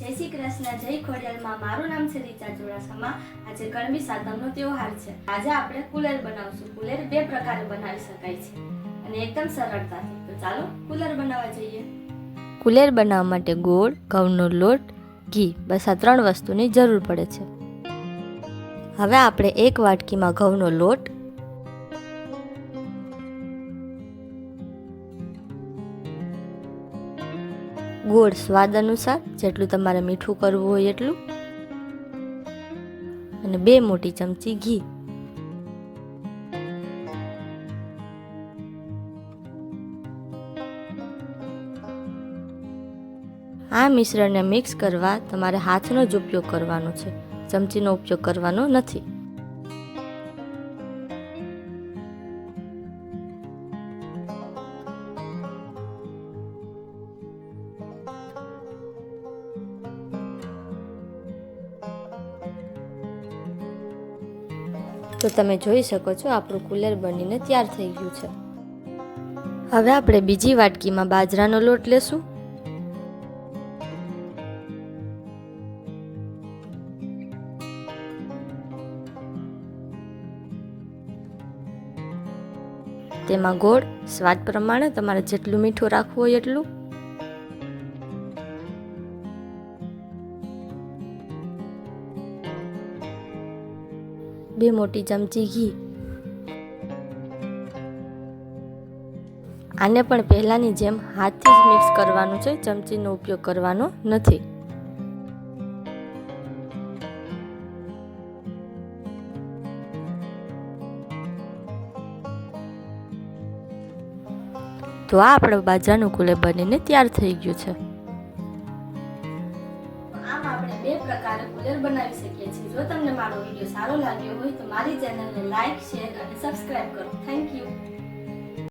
જય શ્રી કૃષ્ણ, જય ખોડિયાલમાં. મારું નામ છે રીતા ચુડાસમા. આજે ગરમી સાતમનો તહેવાર છે. આજે આપણે કુલર બનાવશું. કુલર બે પ્રકારે બનાવી શકાય છે અને એકદમ સરળતાથી. તો ચાલો કુલર બનાવવા જઈએ. કુલેર બનાવવા માટે ગોળ, ઘઉંનો લોટ, ઘી બસ આ ત્રણ વસ્તુની જરૂર પડે છે. હવે આપણે એક વાટકીમાં ઘઉંનો લોટ ગોળ સ્વાદ અનુસાર જેટલું તમારે મીઠું કરવું હોય એટલું. અને બે મોટી ચમચી ઘી. આ મિશ્રણને મિક્સ કરવા તમારે હાથનો જ ઉપયોગ કરવાનો છે. ચમચીનો ઉપયોગ કરવાનો નથી. તો તમે જોઈ શકો છો, આપણું કુલર બનીને તૈયાર થઈ ગયું છે. હવે આપણે બીજી વાટકીમાં બાજરાનો લોટ લેશું. તેમાં ગોળ, સ્વાદ પ્રમાણે તમારે જેટલું મીઠું રાખવું હોય એટલું. બે મોટી ચમચી ઘી. આને પણ પહેલાંની જેમ હાથથી જ મિક્સ કરવાનું છે, ચમચીનો ઉપયોગ કરવાનો નથી. તો આ આપણો બાજરાનું કુલે બનીને તૈયાર થઈ ગયું છે. આપણે બે પ્રકારે કુલર બનાવી શકીએ છીએ. જો તમને મારો વીડિયો સારો લાગ્યો હોય તો મારી ચેનલને લાઈક શેર અને સબસ્ક્રાઇબ કરો. Thank you